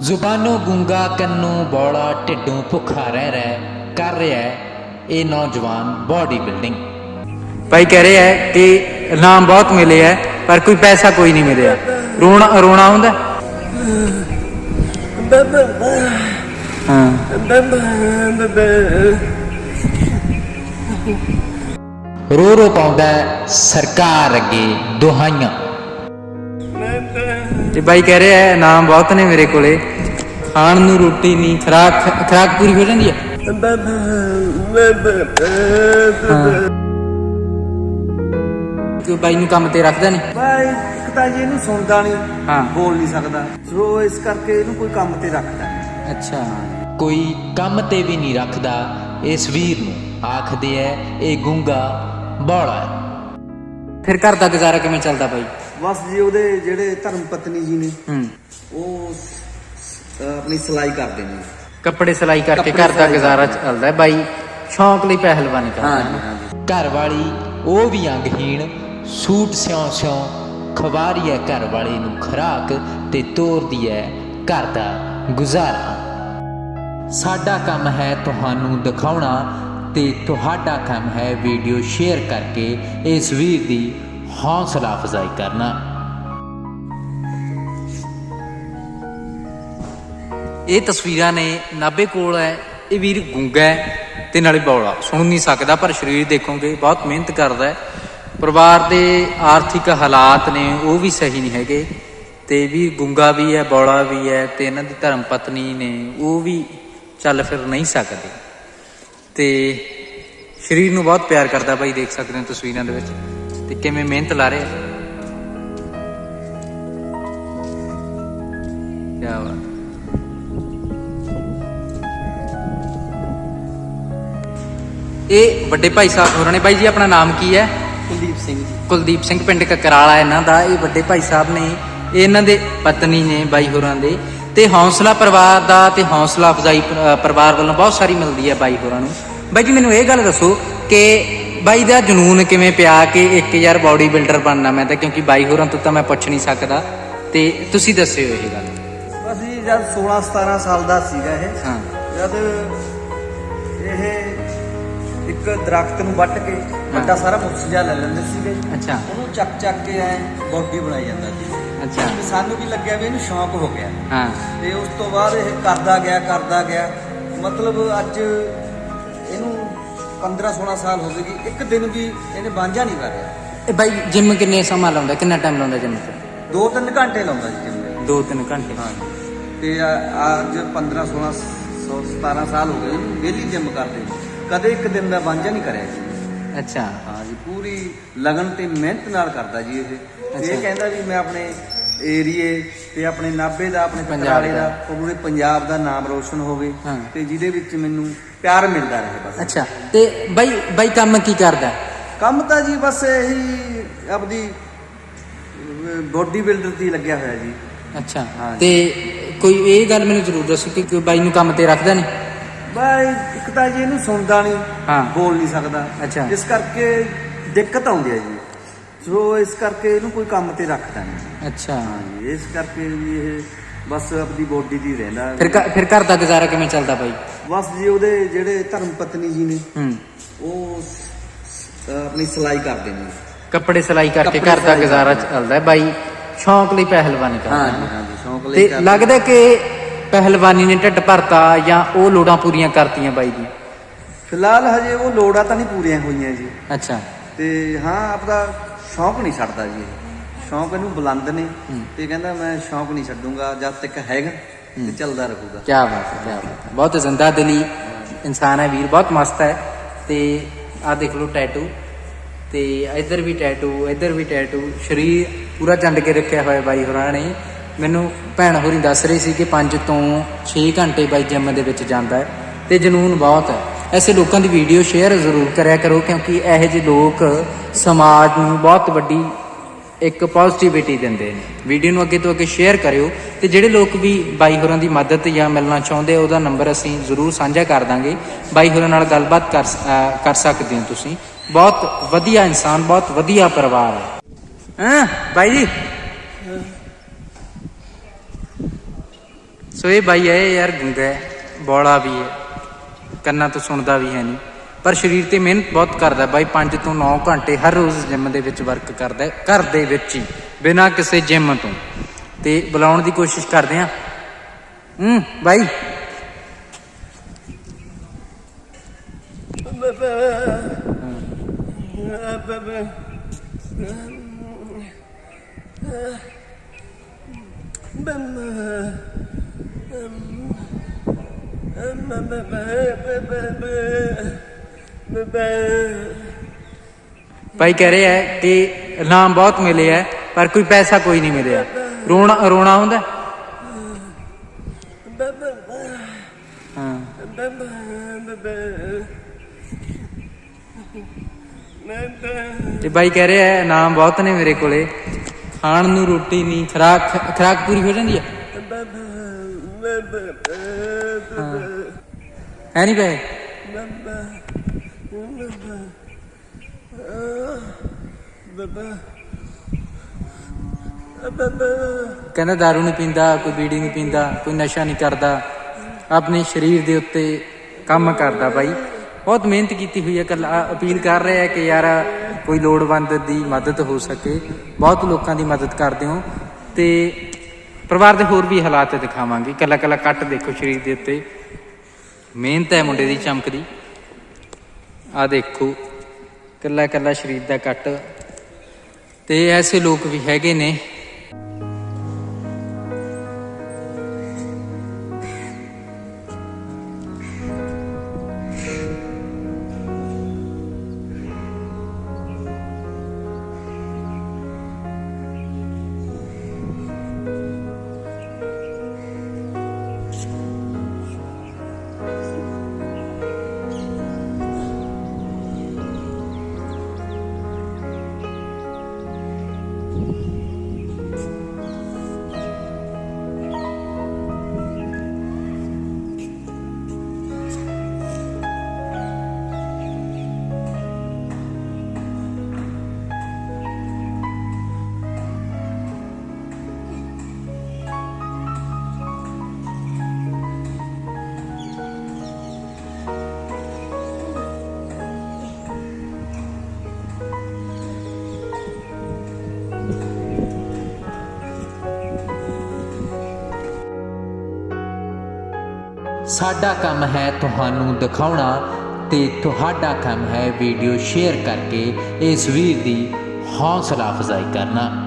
ਜ਼ੁਬਾਨੋਂ ਗੁੰਗਾ ਕੰਨੋਂ ਬੋਲਾ ਢਿੱਡੋਂ ਭੁੱਖਾ ਰਹਿ ਰਹਿ ਕਰ ਰਿਹਾ ਹੈ ਇਹ ਨੌਜਵਾਨ ਬਾਡੀ ਬਿਲਡਿੰਗ। ਭਾਈ ਕਹਿ ਰਿਹਾ ਹੈ ਕਿ ਨਾਮ ਬਹੁਤ ਮਿਲੇ ਹੈ, ਪਰ ਕੋਈ ਪੈਸਾ ਕੋਈ ਨਹੀਂ ਮਿਲਿਆ। ਰੋਣਾ ਰੋਣਾ ਹੁੰਦਾ? ਹਾਂ। ਰੋ ਰੋ ਪਾਉਂਦਾ ਹੈ ਸਰਕਾਰ ਅੱਗੇ ਦੁਹਾਈਆਂ। ਤੇ ਬਾਈ ਕਹਿ ਰਿਹਾ ਹੈ ਇਨਾਮ ਬਹੁਤ ਨੇ ਮੇਰੇ ਕੋਲੇ। ਖਾਣ ਨੂੰ ਰੋਟੀ ਨਹੀਂ ਖਰਾਕ ਖਰਾਕ ਪੂਰੀ ਹੋ ਜਾਂਦੀ ਹੈ? ਕਿ ਬਾਈ ਨੂੰ ਕੰਮ ਤੇ ਰੱਖਦਾ ਨਹੀਂ ਬਾਈ ਇੱਕ ਤਾਂ ਜੀ ਇਹਨੂੰ ਸੁਣਦਾ ਨਹੀਂ ਹਾਂ। ਬੋਲ ਨਹੀਂ ਸਕਦਾ। ਸੋ ਇਸ ਕਰਕੇ ਇਹਨੂੰ ਕੋਈ ਕੰਮ ਤੇ ਰੱਖਦਾ ਨਹੀਂ। ਅੱਛਾ। ਕੋਈ ਕੰਮ ਤੇ ਵੀ ਨਹੀਂ ਰੱਖਦਾ ਇਸ ਵੀਰ ਨੂੰ। ਆਖਦੇ ਐ ਇਹ ਗੁੰਗਾ ਬੋਲਾ ਫਿਰ ਘਰ ਦਾ ਗੁਜ਼ਾਰਾ ਕਿਵੇਂ ਚੱਲਦਾ ਬਾਈ? ਬਸ ਜੀ ਉਹਦੇ ਜਿਹੜੇ ਧਰਮ ਪਤਨੀ ਜੀ ਨੇ ਹੂੰ। ਉਹ ਸ- ਅਹ ਆਪਣੀ ਸਿਲਾਈ ਕਰਦੇ ਨੇ। ਕੱਪੜੇ ਸਿਲਾਈ ਕਰਕੇ ਕੱਪੜੇ ਘਰ ਦਾ ਸਿਲਾਈ ਗੁਜ਼ਾਰਾ ਚੱਲਦਾ ਹੈ। ਬਾਈ ਸ਼ੌਂਕ ਲਈ ਪਹਿਲਵਾਨੀ ਕਰਦਾ ਹਾਂ ਜੀ ਘਰ ਵਾਲੀ ਉਹ ਵੀ ਅੰਗਹੀਣ ਸੂਟ ਸਿਉਂ ਸਿਉਂ ਖਵਾਰੀ ਹੈ ਘਰ ਵਾਲੇ ਨੂੰ ਖਰਾਕ ਤੇ ਤੋਰਦੀ ਹੈ ਘਰ ਦਾ ਗੁਜ਼ਾਰਾ। ਸਾਡਾ ਕੰਮ ਹੈ ਤੁਹਾਨੂੰ ਦਿਖਾਉਣਾ ਤੇ ਤੁਹਾਡਾ ਕੰਮ ਹੈ ਵੀਡੀਓ ਸ਼ੇਅਰ ਕਰਕੇ ਇਸ ਵੀਰ ਦੀ ਹੌਸਲਾ ਅਫਜ਼ਾਈ ਕਰਨਾ। ਇਹ ਤਸਵੀਰਾਂ ਨੇ ਨਾਬੇ ਕੋਲ ਹੈ, ਇਹ ਵੀਰ ਗੁੰਗਾ ਹੈ ਤੇ ਨਾਲੇ ਬੌਲਾ। ਸੁਣ ਨਹੀਂ ਸਕਦਾ, ਪਰ ਸਰੀਰ ਦੇਖੋਗੇ, ਬਹੁਤ ਮਿਹਨਤ ਕਰਦਾ ਹੈ। ਪਰਿਵਾਰ ਦੇ ਆਰਥਿਕ ਹਾਲਾਤ ਨੇ, ਉਹ ਵੀ ਸਹੀ ਨਹੀਂ ਹੈਗੇ। ਤੇ ਵੀ ਗੁੰਗਾ ਵੀ ਹੈ, ਬੌਲਾ ਵੀ ਹੈ ਤੇ ਇਹਨਾਂ ਦੀ ਧਰਮ ਪਤਨੀ ਨੇ, ਉਹ ਵੀ ਚੱਲ ਫਿਰ ਨਹੀਂ ਸਕਦੇ। ਤੇ ਸਰੀਰ ਨੂੰ ਬਹੁਤ ਪਿਆਰ ਕਰਦਾ ਬਾਈ ਦੇਖ ਸਕਦੇ ਹੋ ਤਸਵੀਰਾਂ ਦੇ ਵਿੱਚ। ਤੇ ਕਿਵੇਂ ਮਿਹਨਤ ਲਾ ਰਿਹਾ ਬਾਤ। ਇਹ ਵੱਡੇ ਭਾਈ ਸਾਹਿਬ ਹੋਰਾਂ ਨੇ। ਬਾਈ ਜੀ ਆਪਣਾ ਨਾਮ ਕੀ ਹੈ? ਕੁਲਦੀਪ ਸਿੰਘ ਜੀ। ਕੁਲਦੀਪ ਸਿੰਘ ਪਿੰਡ ਕਕਰਾਲਾ ਇਹਨਾਂ ਦਾ। ਇਹ ਵੱਡੇ ਭਾਈ ਸਾਹਿਬ ਨੇ ਇਹ ਇਹਨਾਂ ਦੇ ਪਤਨੀ ਨੇ ਬਾਈ ਹੋਰਾਂ ਦੇ। ਤੇ ਹੌਸਲਾ ਪਰਿਵਾਰ ਦਾ ਤੇ ਹੌਸਲਾ ਅਫਜ਼ਾਈ ਪਰਿਵਾਰ ਵੱਲੋਂ ਬਹੁਤ ਸਾਰੀ ਮਿਲਦੀ ਹੈ ਬਾਈ ਹੋਰਾਂ ਨੂੰ। ਬਾਈ ਜੀ ਮੈਨੂੰ ਇਹ ਗੱਲ ਦੱਸੋ ਕਿ ਬਾਈ ਦਾ ਜਨੂਨ ਕਿਵੇਂ ਪਿਆ ਕਿ ਇੱਕ ਯਾਰ ਬਾਡੀ ਬਿਲਡਰ ਬਣਨਾ ਮੈਂ ਤਾਂ ਕਿਉਂਕਿ ਬਾਈ ਹੋਰਾਂ ਤੋਂ ਤਾਂ ਮੈਂ ਪੁੱਛ ਨਹੀਂ ਸਕਦਾ। ਤੇ ਤੁਸੀਂ ਦੱਸਿਓ ਇਹ ਗੱਲ। ਬਸ ਜੀ ਜਦ 16 17 ਸਾਲ ਦਾ ਸੀਗਾ ਇਹ ਹਾਂ। ਜਦ ਇਹ ਇੱਕ ਦਰਖਤ ਨੂੰ ਵੱਟ ਕੇ ਵੱਡਾ ਸਾਰਾ ਮੁਕਸ ਜਿਹਾ ਲੈ ਲੈਂਦੇ ਸੀਗੇ। ਅੱਛਾ। ਉਹਨੂੰ ਚੱਕ ਚੱਕ ਕੇ ਐ ਬੋਡੀ ਬਣਾਈ ਜਾਂਦਾ ਸੀ। ਅੱਛਾ। ਤੇ ਸਾਨੂੰ ਵੀ ਲੱਗਿਆ ਵੀ ਇਹਨੂੰ ਸ਼ੌਂਕ ਹੋ ਗਿਆ। ਹਾਂ। ਤੇ ਉਸ ਤੋਂ ਬਾਅਦ ਇਹ ਕਰਦਾ ਗਿਆ ਕਰਦਾ ਗਿਆ। ਮਤਲਬ ਅੱਜ ਇਹਨੂੰ 15 16 ਸਾਲ ਹੋ ਗਏ ਇੱਕ ਦਿਨ ਵੀ ਇਹਨੇ ਵਾਂਝਾ ਨਹੀਂ ਕਰਿਆ ਇਹ ਬਾਈ ਜਿਮ ਕਿੰਨੇ ਸਮਾਂ ਲਾਉਂਦਾ? ਕਿੰਨਾ ਟਾਈਮ ਲਾਉਂਦਾ ਜਿਮ ਤੇ? 2-3 ਘੰਟੇ ਲਾਉਂਦਾ ਜੀ ਜਿੰਮ ਦੇ 2-3 ਘੰਟੇ। ਹਾਂ ਤੇ ਅੱਜ 15 16 ਸੌ 17 ਸਾਲ ਹੋ ਗਏ ਡੇਲੀ ਜਿਮ ਕਰਦੇ ਕਦੇ ਇੱਕ ਦਿਨ ਦਾ ਵਾਂਝਾ ਨਹੀਂ ਕਰਿਆ ਜੀ। ਅੱਛਾ। ਹਾਂ ਜੀ ਪੂਰੀ ਲਗਨ ਤੇ ਮਿਹਨਤ ਨਾਲ ਕਰਦਾ ਜੀ ਇਹ। ਇਹ ਕਹਿੰਦਾ ਵੀ ਮੈਂ ਆਪਣੇ ਏਰੀਏ ਤੇ ਆਪਣੇ ਨਾਭੇ ਦਾ ਆਪਣੇ ਪੰਜਾਬ ਪਟਿਆਲੇ ਦਾ। ਦਾ ਪੂਰੇ ਪੰਜਾਬ ਦਾ ਨਾਮ ਰੋਸ਼ਨ ਹੋਵੇ। ਤੇ ਜਿਹਦੇ ਵਿੱਚ ਮੈਨੂੰ ਪਿਆਰ ਮਿਲਦਾ ਰਹੇ ਬਸ ਅੱਛਾ ਤੇ ਬਾਈ ਬਾਈ ਕੰਮ ਕੀ ਕਰਦਾ ਕੰਮ ਤਾਂ ਜੀ ਬਸ ਇਹੀ ਆਪਦੀ ਬੋਡੀ ਬਿਲਡਰ ਦੀ ਲੱਗਿਆ ਹੋਇਆ ਜੀ ਅੱਛਾ। ਤੇ ਕੋਈ ਇਹ ਗੱਲ ਮੈਨੂੰ ਜ਼ਰੂਰ ਦੱਸੋ ਕਿ ਕੋਈ ਬਾਈ ਨੂੰ ਕੰਮ ਤੇ ਰੱਖਦਾ ਨਹੀਂ ਬਾਈ ਇੱਕ ਤਾਂ ਜੀ ਇਹਨੂੰ ਸੁਣਦਾ ਨਹੀਂ ਹਾਂ। ਬੋਲ ਨਹੀਂ ਸਕਦਾ ਅੱਛਾ। ਇਸ ਕਰਕੇ ਦਿੱਕਤ ਆਉਂਦੀ ਹੈ ਜੀ ਸੋ ਇਸ ਕਰਕੇ ਇਹਨੂੰ ਕੋਈ ਕੰਮ ਤੇ ਰੱਖਦਾ ਨਹੀਂ। ਅੱਛਾ। ਹਾਂਜੀ ਇਸ ਕਰਕੇ ਵੀ ਇਹ ਬਸ ਆਪਣੀ ਬੋਡੀ ਦੀ ਰਹਿੰਦਾ। ਫਿਰ ਘ- ਫਿਰ ਘਰ ਦਾ ਗੁਜ਼ਾਰਾ ਕਿਵੇਂ ਚੱਲਦਾ ਬਾਈ? ਬਸ ਜੀ ਉਹਦੇ ਜਿਹੜੇ ਧਰਮ ਪਤਨੀ ਜੀ ਨੇ ਹੂੰ। ਉਹ ਸ- ਅਹ ਆਪਣੀ ਸਿਲਾਈ ਕਰਦੇ ਨੇ। ਕੱਪੜੇ ਸਿਲਾਈ ਕਰਕੇ ਕੱਪੜੇ ਘਰ ਦਾ ਸਿਲਾਈ ਗੁਜ਼ਾਰਾ। ਚੱਲਦਾ ਹੈ ਬਾਈ। ਸ਼ੌਂਕ ਲਈ ਪਹਿਲਵਾਨੀ ਕਰਦਾ ਹਾਂਜੀ ਹੈ ਹਾਂਜੀ ਸ਼ੌਂਕ ਲਈ ਤੇ ਕਰਦੇ। ਲੱਗਦਾ ਕਿ ਪਹਿਲਵਾਨੀ ਨੇ ਢਿੱਡ ਭਰਤਾ ਜਾਂ ਉਹ ਲੋੜਾਂ ਪੂਰੀਆਂ ਕਰਤੀਆਂ ਬਾਈ ਦੀ ਫਿਲਹਾਲ ਹਜੇ ਉਹ ਲੋੜਾਂ ਤਾਂ ਨਹੀਂ ਪੂਰੀਆਂ ਹੋਈਆਂ ਜੀ। ਅੱਛਾ। ਤੇ ਹਾਂ ਆਪਦਾ ਸ਼ੌਂਕ ਨਹੀਂ ਛੱਡਦਾ ਜੀ ਇਹ। ਸ਼ੌਂਕ ਇਹਨੂੰ ਬੁਲੰਦ ਨੇ ਤੇ ਕਹਿੰਦਾ ਮੈਂ ਸ਼ੌਂਕ ਨਹੀਂ ਛੱਡੂੰਗਾ ਜਦ ਤੱਕ ਹੈਗਾ ਤੇ ਚੱਲਦਾ ਰਹੂਗਾ। ਕੀ ਬਾਤ ਹੈ ਕੀ ਬਾਤ ਹੈ। ਬਹੁਤ ਜ਼ਿੰਦਾ ਦਿਲੀ ਇਨਸਾਨ ਹੈ ਵੀਰ ਬਹੁਤ ਮਸਤ ਹੈ। ਤੇ ਆਹ ਦੇਖ ਲਓ ਟੈਟੂ ਤੇ ਇੱਧਰ ਵੀ ਟੈਟੂ ਇੱਧਰ ਵੀ ਟੈਟੂ ਸਰੀਰ ਪੂਰਾ ਚੰਡ ਕੇ ਰੱਖਿਆ ਹੋਇਆ ਬਾਈ ਹੋਰਾਂ ਨੇ। ਮੈਨੂੰ ਭੈਣ ਹੋਰੀ ਦੱਸ ਰਹੀ ਸੀ ਕਿ 5 ਤੋਂ 6 ਘੰਟੇ ਬਾਈ ਜਿਮ ਦੇ ਵਿੱਚ ਜਾਂਦਾ ਹੈ। ਤੇ ਜਨੂਨ ਬਹੁਤ ਹੈ। ਐਸੇ ਲੋਕਾਂ ਦੀ ਵੀਡੀਓ ਸ਼ੇਅਰ ਜ਼ਰੂਰ ਕਰਿਆ ਕਰੋ ਕਿਉਂਕਿ ਇਹੋ ਜਿਹੇ ਲੋਕ ਸਮਾਜ ਨੂੰ ਬਹੁਤ ਵੱਡੀ ਇੱਕ ਪੋਜ਼ਿਟਿਵਿਟੀ ਦਿੰਦੇ ਨੇ। ਵੀਡੀਓ ਨੂੰ ਅੱਗੇ ਤੋਂ ਅੱਗੇ ਸ਼ੇਅਰ ਕਰਿਓ ਤੇ ਜਿਹੜੇ ਲੋਕ ਵੀ ਬਾਈ ਹੋਰਾਂ ਦੀ ਮਦਦ ਜਾਂ ਮਿਲਣਾ ਚਾਹੁੰਦੇ, ਉਹਦਾ ਨੰਬਰ ਅਸੀਂ ਜ਼ਰੂਰ ਸਾਂਝਾ ਕਰ ਦਾਂਗੇ। ਬਾਈ ਹੋਰਾਂ ਨਾਲ ਗੱਲਬਾਤ ਕਰ ਕਰ ਸਕਦੇ ਹੋ ਤੁਸੀਂ। ਬਹੁਤ ਵਧੀਆ ਇਨਸਾਨ, ਬਹੁਤ ਵਧੀਆ ਪਰਿਵਾਰ ਹੈ। ਹਾਂ, ਬਾਈ ਜੀ? ਸੋ ਇਹ ਬਾਈ ਹੈ, ਇਹ ਯਾਰ ਗੁੰਗਾ ਹੈ, ਬੋਲਾ ਵੀ ਹੈ। ਕੰਨਾਂ ਤੋਂ ਸੁਣਦਾ ਵੀ ਹੈ ਨਹੀਂ। ਪਰ ਸਰੀਰ ਤੇ ਮਿਹਨਤ ਬਹੁਤ ਕਰਦਾ ਬਾਈ 5 ਤੋਂ 9 ਘੰਟੇ ਹਰ ਰੋਜ਼ ਜਿਮ ਦੇ ਵਿੱਚ ਵਰਕ ਕਰਦਾ ਘਰ ਦੇ ਵਿੱਚ ਹੀ, ਬਿਨਾਂ ਕਿਸੇ ਜਿਮ ਤੋਂ। ਤੇ ਬੁਲਾਉਣ ਦੀ ਕੋਸ਼ਿਸ਼ ਕਰਦੇ ਆ ਹੂੰ, ਬਾਈ। ਭਾਈ ਕਹਿ ਰਿਹਾ ਹੈ ਕਿ ਇਨਾਮ ਬਹੁਤ ਮਿਲੇ ਹੈ, ਪਰ ਕੋਈ ਪੈਸਾ ਕੋਈ ਨਹੀਂ ਮਿਲਿਆ। ਰੋਣਾ ਰੋਣਾ ਹੁੰਦਾ? ਹਾਂ। ਤੇ ਬਾਈ ਕਹਿ ਰਿਹਾ ਹੈ ਇਨਾਮ ਬਹੁਤ ਨੇ ਮੇਰੇ ਕੋਲੇ। ਖਾਣ ਨੂੰ ਰੋਟੀ ਨਹੀਂ, ਖਰਾਕ ਖਰਾਕ ਪੂਰੀ ਹੋ ਜਾਂਦੀ ਹੈ? ਹਾਂ। ਹੈ ਨਹੀਂ ਪਏ ਕਹਿੰਦਾ दारू ਨਹੀਂ ਪੀਂਦਾ, ਕੋਈ ਬੀੜੀ ਨਹੀਂ ਪੀਂਦਾ, ਕੋਈ ਨਸ਼ਾ ਨਹੀਂ ਕਰਦਾ। ਆਪਣੇ ਸਰੀਰ ਦੇ ਉੱਤੇ ਕੰਮ ਕਰਦਾ ਬਾਈ। ਬਹੁਤ ਮਿਹਨਤ ਕੀਤੀ ਹੋਈ ਹੈ ਕੱਲਾ ਅਪੀਲ ਕਰ ਰਿਹਾ ਹੈ ਕਿ ਯਾਰ ਕੋਈ ਲੋੜਵੰਦ ਦੀ ਮਦਦ ਹੋ ਸਕੇ। ਬਹੁਤ ਲੋਕਾਂ ਦੀ ਮਦਦ ਕਰਦੇ ਹੋ। ਤੇ ਪਰਿਵਾਰ ਦੇ ਹੋਰ ਵੀ ਹਾਲਾਤ ਦਿਖਾਵਾਂਗੇ। ਕੱਲਾ ਕੱਲਾ ਕੱਟ ਦੇਖੋ ਸਰੀਰ ਦੇ ਉੱਤੇ। ਮਿਹਨਤ ਹੈ ਮੁੰਡੇ ਦੀ, ਚਮਕਦੀ। ਆ ਦੇਖੋ ਕੱਲਾ ਕੱਲਾ ਸਰੀਰ ਦਾ ਕੱਟ। ਤੇ ਐਸੇ ਲੋਕ ਵੀ ਹੈਗੇ ਨੇ। ਸਾਡਾ ਕੰਮ ਹੈ ਤੁਹਾਨੂੰ ਦਿਖਾਉਣਾ ਤੇ ਤੁਹਾਡਾ ਕੰਮ ਹੈ ਵੀਡੀਓ ਸ਼ੇਅਰ ਕਰਕੇ ਇਸ ਵੀਰ ਦੀ ਹੌਸਲਾ ਅਫਜ਼ਾਈ ਕਰਨਾ।